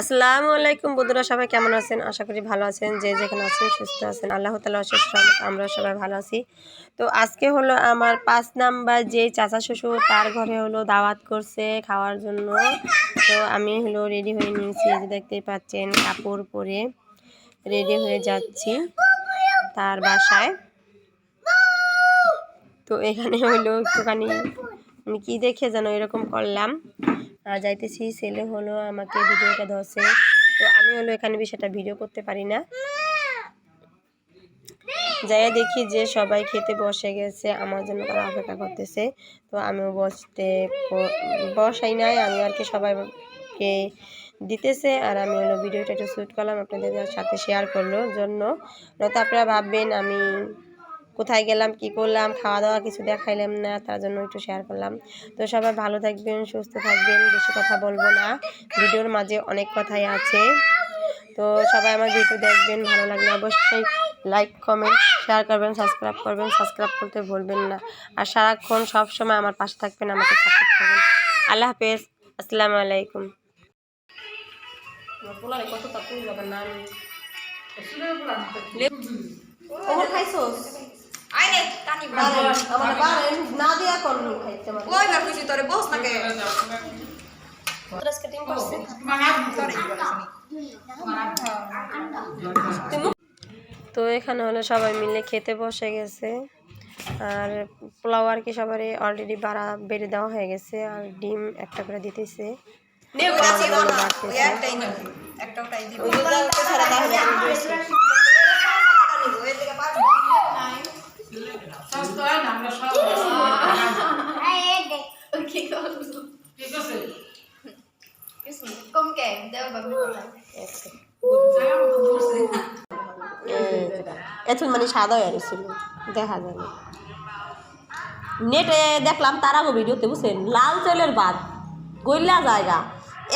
আসসালামু আলাইকুম বন্ধুরা, সবাই কেমন আছেন? আশা করি ভালো আছেন, যে যেখানে আছেন সুস্থ আছেন। আল্লাহ তালা অশেষ রহমতে আমরা সবাই ভালো আছি। তো আজকে হলো আমার পাঁচ নাম্বার যে চাচা শ্বশুর, তার ঘরে হলো দাওয়াত করছে খাওয়ার জন্য। তো আমি হলো রেডি হয়ে নিয়েছি যে দেখতেই পাচ্ছেন, কাপড় পরে রেডি হয়ে যাচ্ছি তার বাসায়। তো এখানে হলো একটুখানি কি দেখে যেন এরকম করলাম। আর যাইতেছি, ছেলে হলো আমাকে ভিডিওটা ধরছে। তো আমি হলো এখানে বিষয়টা ভিডিও করতে পারি না। যাই দেখি যে সবাই খেতে বসে গেছে, আমার জন্য তারা অপেক্ষা করতেছে। তো আমিও বসতে বসাই নাই, আমি আর কি সবাইকে দিতেছে। আর আমি হলো ভিডিওটা একটু শ্যুট করলাম আপনাদের সাথে শেয়ার করল জন্য। নয়তো আপনারা ভাববেন আমি কোথায় গেলাম কি করলাম খাওয়া দাওয়া কিছু দেখাইলাম না তার জন্য একটু শেয়ার করলাম। তো সবাই ভালো থাকবেন সুস্থ থাকবেন বেশি কথা বলব না। ভিডিওর মাঝে অনেক কথাই আছে। তো সবাই আমার ভিডিও দেখবেন ভালো লাগলে অবশ্যই লাইক কমেন্ট শেয়ার করবেন সাবস্ক্রাইব করবেন। সাবস্ক্রাইব করতে ভুলবেন না। আর সারাক্ষণ সব সময় আমার পাশে থাকবেন আমাকে সাপোর্ট করবেন। আল্লাহ হাফেজ। আসসালামু আলাইকুম। ওমর টানি আমার বারেন না। দিয়া কোন খাইতে মানে কই বার কইছি তোরে বস নাকে? ড্রেস কাটিং করছে তো এখানে হলো সবাই মিলে খেতে বসে গেছে। আর পোলাও আর কি সবারই অলরেডি বাড়া বেড়ে দেওয়া হয়ে গেছে আর ডিম একটা করে দিতেছে। নেও কাছে আমার দাও জন্য না বাড়তেছে। ওই একটাই নেব একটা ওটাই দিব ওই যে দাও, ছাড়া দাও, আমি দিয়েছি। কম কে দেও বাবু এখন মানে সাদা হয়ে গেছিল। দেখা যায় নেটে দেখলাম তারাগো ভিডিওতে বুঝছেন? লাল তেলের ভাত গইলা জায়গা।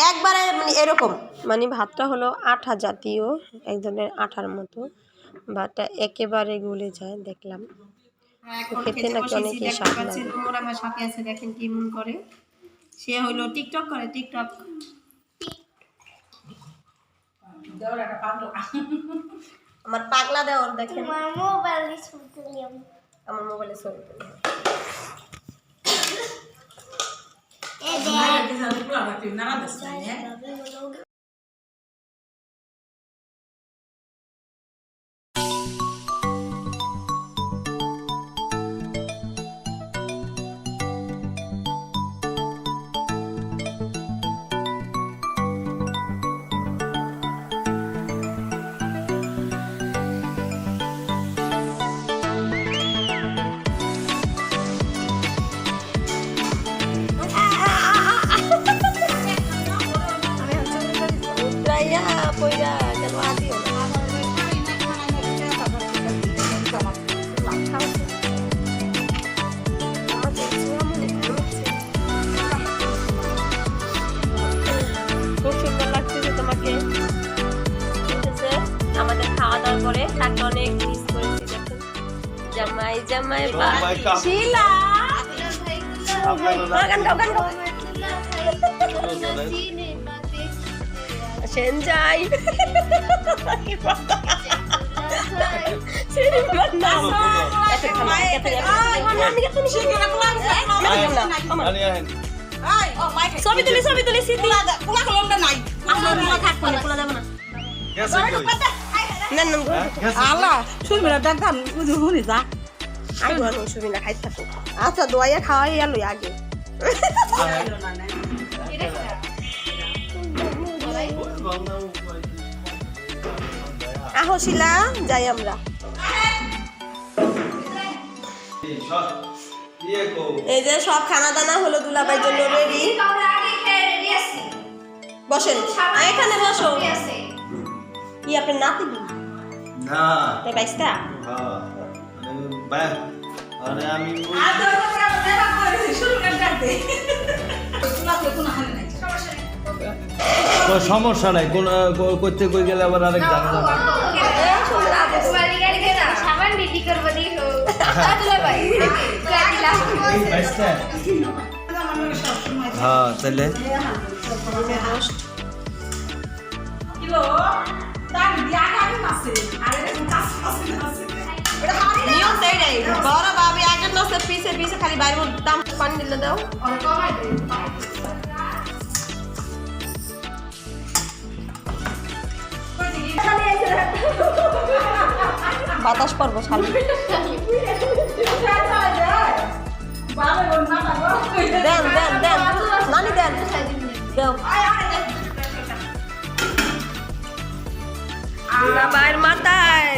একবারে মানে এরকম। মানে ভাতটা হলো আঠা জাতীয় এক ধরনের আঠার মতো। ভাতটা একেবারে গলে যায় দেখলাম। খেতে নাকি অনেকই স্বাদ লাগে। ওর আমার সাথে আছে দেখেন কি মন করে। সে হইল টিকটক করে টিকটক। আমার পাগলা দেওয়ার দেখেন। মোবাইলে ছবি আমার মোবাইলে ছবি তুলে। সুন্দর লাগতেছে তোমাকে আমাদের খাওয়া দাওয়ার পরে তাকে অনেক মিস করেছি দেখুন জামাই জামাই. শিলা গান গাও গান গাও সেন যাই ছবি তুলি ছবি তুলি স্মৃতি পোলা কলম না নাই আপনার পোলা থাকব না পোলা যাব হ্যাঁ? আল্লাহ শুনবি না ডাক্তার শুনি যা আই ঘর শুবি না খাইতে আচ্ছা দোয়াইয়া খাওয়াই এলো আগে আহো শিলা যাই আমরা। এই যে সব খানা দানা হলো দুলাবাইর জন্য রেডি বসেন। আর এখানে বসো। কি আপনার নাতি না। তাই বাইসটা হ্যাঁ। আরে বা- আরে আমি কোনো সমস্যা নাই কোন করতে কই গেলে আবার আরেক ঝামেলা হ্যাঁ তাহলে তো বড় আগে নসে পিছে পিছে খালি বাইরে দাম পানি দিলে দাও বাতাস পড়ব সামনে দেন দেন দেন। নানি দেন। দেও। মাথায়।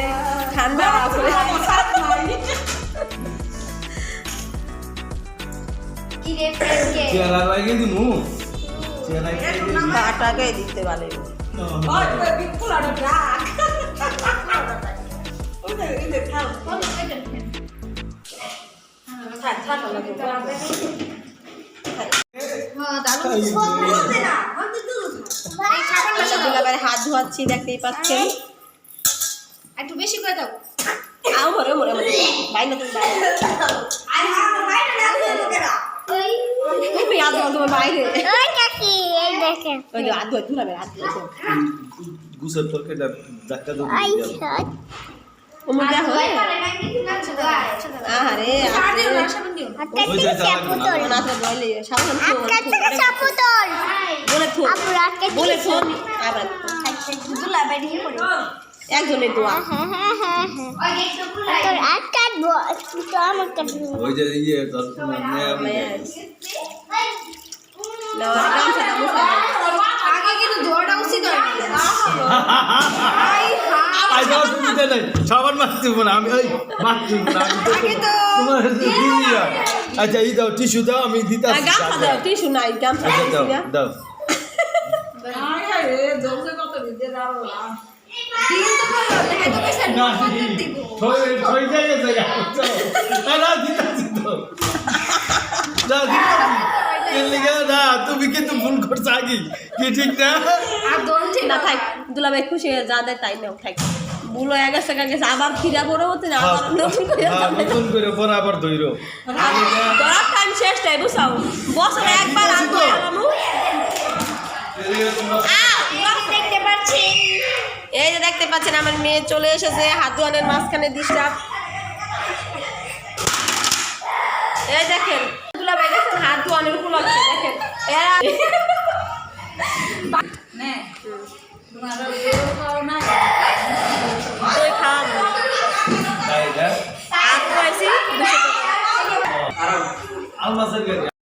ঠান্ডা আছে। কি রে ফ্রেন্ডকে চেহারা লাগিয়ে দিমু চেহারা হাত ধোয়াচ্ছি দেখতেই পাচ্ছেন একটু বেশি করে দাও আও মরে মরে মরে বাইরে তুমি বাইরে তুমি হাত ধোয়া তোমার বাইরে ওই কাকি এই দেখেন। ওই যে হাত ধোয়া দুলাবারে হাত ধোয়া গুসের তরকারিটা ধাক্কা একজনের দোয়া। হ্যাঁ হ্যাঁ হ্যাঁ তোর আজ কাটবো তো আমার কাটবো ওই যে ইয়ে তোর মেয়ে মেয়ে না গামছাটা মুছা আগে কিন্তু হয় সাবান মারতে না আমি ওই মারতে না আমি তো তোমার আচ্ছা এই দাও টিস্যু দাও আমি দাও টিস্যু নাই গামছা আচ্ছা দাও দাও কিন্তু ভুল করছ আগে। কি ঠিক না? না থাক। দুলাভাই খুশি হয়ে যা দেয় তাই নাও থাক। ভুল হয়ে গেছে গেছে আবার ফিরা পড়ে হতে না আবার নতুন করে হ্যাঁ, নতুন করে বরাবর ধইরো। ধরার টাইম শেষ তাই বুঝাও বছরে একবার আনব আলামু দেখতে পাচ্ছি। এই যে দেখতে পাচ্ছেন আমার মেয়ে চলে এসেছে হাত ধোয়ানের মাঝখানে ডিস্টার্ব এই দেখেন দুলাভাই দেখেন হাত ধোয়ানের উপলক্ষে দেখেন। এরা Maravilhoso.